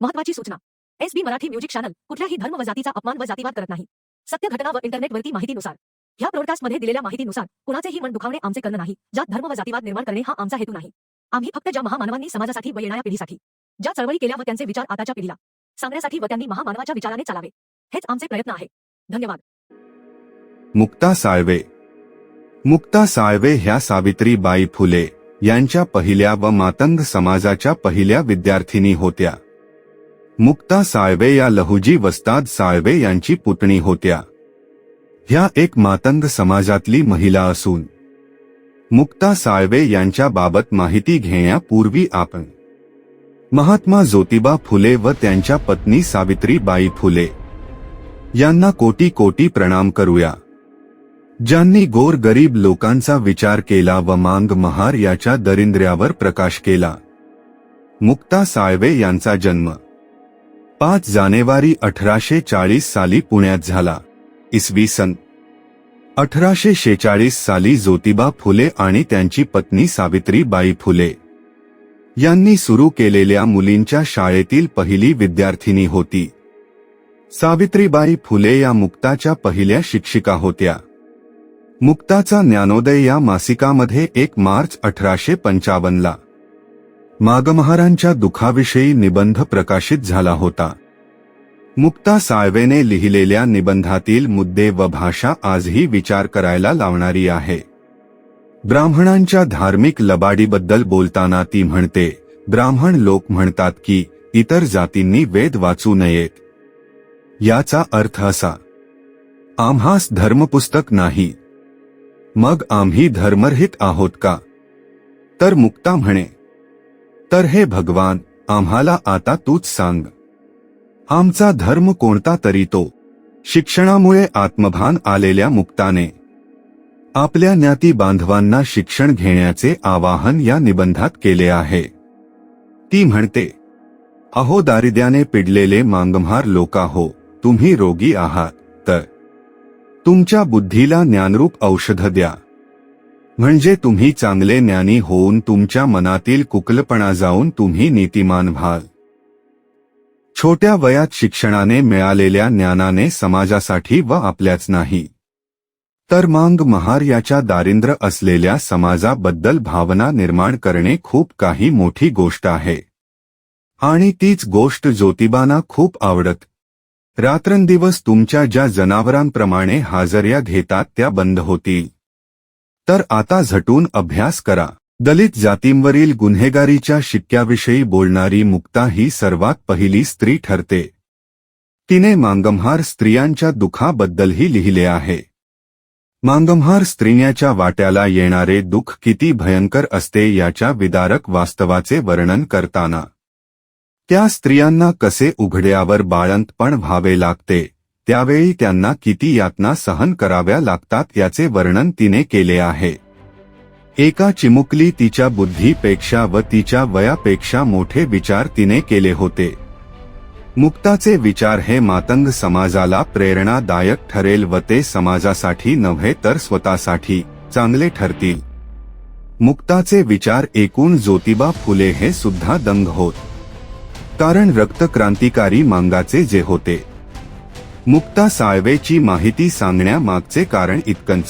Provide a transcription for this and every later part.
महत्वाची सूचना. S B Marathi music channel कुठल्याही धर्म व जातीचा अपमान व जातीवाद करत नाही. सत्य घटना व इंटरनेटवरती माहितीनुसार. ह्या ब्रॉडकास्टमध्ये दिलेल्या माहितीनुसार कुणाचेही मन दुखावणे आमचे करणं नाही. ज्यात धर्म व जातीवाद निर्माण करणे हा आमचा हेतू नाही. आम्ही फक्त ज्या महामानवांनी समाजासाठी व येणाऱ्या पिढीसाठी ज्या चळवळी केल्या व त्यांचे विचार आताच्या पिढीला सांगण्यासाठी व त्यांनी महामानवाच्या विचाराने चालावे हेच आमचे प्रयत्न आहे. धन्यवाद. मुक्ता साळवे. मुक्ता साळवे ह्या सावित्रीबाई फुले यांच्या पहिल्या व मातंग समाजाच्या पहिल्या विद्यार्थिनी होत्या. मुक्ता साळवे या लहुजी वस्ताद साळवे यांची पुतणी होत्या. ह्या एक मातंग समाजातली महिला असून मुक्ता साळवे यांच्याबाबत माहिती घेण्यापूर्वी आपण महात्मा ज्योतिबा फुले व त्यांच्या पत्नी सावित्रीबाई फुले यांना कोटी कोटी प्रणाम करूया. ज्यांनी गोर गरीब लोकांचा विचार केला व मांग महार याच्या दरिंद्र्यावर प्रकाश केला. मुक्ता साळवे यांचा जन्म पाच जानेवारी अठराशे चाळीस साली पुण्यात झाला. इसवी सन अठराशे शेचाळीस साली ज्योतिबा फुले आणि त्यांची पत्नी सावित्रीबाई फुले यांनी सुरू केलेल्या मुलींच्या शाळेतील पहिली विद्यार्थिनी होती. सावित्रीबाई फुले या मुक्ताच्या पहिल्या शिक्षिका होत्या. मुक्ताचा ज्ञानोदय या मासिकामध्ये एक मार्च अठराशे पंचावन्नला मागमहारांच्या दुःखाविषयी निबंध प्रकाशित झाला होता. मुक्ता साळवेने लिहिलेल्या निबंधातील मुद्दे व भाषा आजही विचार करायला लावणारी आहे. ब्राह्मणांच्या धार्मिक लबाडीबद्दल बोलताना ती म्हणते ब्राह्मण लोक म्हणतात की इतर जातींनी वेद वाचू नयेत. याचा अर्थ असा आम्हास धर्मपुस्तक नाही. मग आम्ही धर्मरहित आहोत का? तर मुक्ता म्हणे तर हे भगवान आम्हाला आता तूच सांग. आमचा धर्म कोणता तरी तो. शिक्षणामुळे आत्मभान आलेल्या मुक्ताने. आपल्या ज्ञाती बांधवांना शिक्षण घेण्याचे आवाहन या निबंधात केले आहे. ती म्हणते अहो दारिद्र्याने पिडलेले मांगमहार लोका हो तुम्ही रोगी आहात तर तुमच्या बुद्धीला ज्ञानरूप औषध द्या. म्हणजे तुम्ही चांगले ज्ञानी होऊन तुमच्या मनातील कुकलपणा जाऊन तुम्ही नीतिमान व्हाल. छोट्या वयात शिक्षणाने मिळालेल्या ज्ञानाने समाजासाठी व आपल्याच नाही. तर मांग महार याच्या दारिद्र्य असलेल्या समाजाबद्दल भावना निर्माण करणे खूप काही मोठी गोष्ट आहे. आणि तीच गोष्ट ज्योतिबांना खूप आवडत. रात्रंदिवस तुमच्या ज्या जनावरांप्रमाणे हाजऱ्या घेतात त्या बंद होतील. तर आता झटून अभ्यास करा. दलित जातींवरील गुन्हेगारीच्या शिक्क्याविषयी बोलणारी मुक्ता ही सर्वात पहिली स्त्री ठरते. तिने मांगमहार स्त्रियांच्या दुखाबद्दलही लिहिले आहे. मांगमहार स्त्रियाच्या वाट्याला येणारे दुःख किती भयंकर असते याच्या विदारक वास्तवाचे वर्णन करताना. त्या स्त्रियांना कसे उघड्यावर बाळंतपण व्हावे लागते? त्यावेळी त्यांना किती यातना सहन कराव्या लागतात याचे वर्णन तिने केले आहे. एका चिमुकली तिच्या बुद्धीपेक्षा व तिच्या वयापेक्षा मोठे विचार तिने केले होते. मुक्ताचे विचार हे मातंग समाजाला प्रेरणादायक ठरेल व ते समाजासाठी नव्हे तर स्वतःसाठी चांगले ठरतील. मुक्ताचे विचार एकूण ज्योतिबा फुले हे सुद्धा दंग होत. कारण रक्तक्रांतिकारी मांगाचे जे होते. मुक्ता साळवेची माहिती सांगण्यामागचे कारण इतकंच.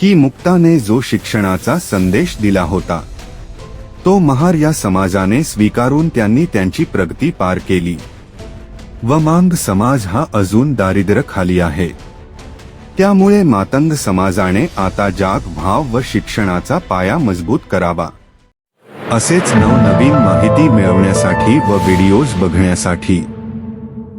की मुक्ताने जो शिक्षणाचा संदेश दिला होता तो महार या समाजाने स्वीकारून त्यांनी त्यांची प्रगती पार केली. व मांग समाज हा अजून दारिद्र्य खाली आहे. त्यामुळे मातंग समाजाने आता जाग भाव व शिक्षणाचा पाया मजबूत करावा. असेच नवनवीन माहिती मिळवण्यासाठी व व्हिडिओज बघण्यासाठी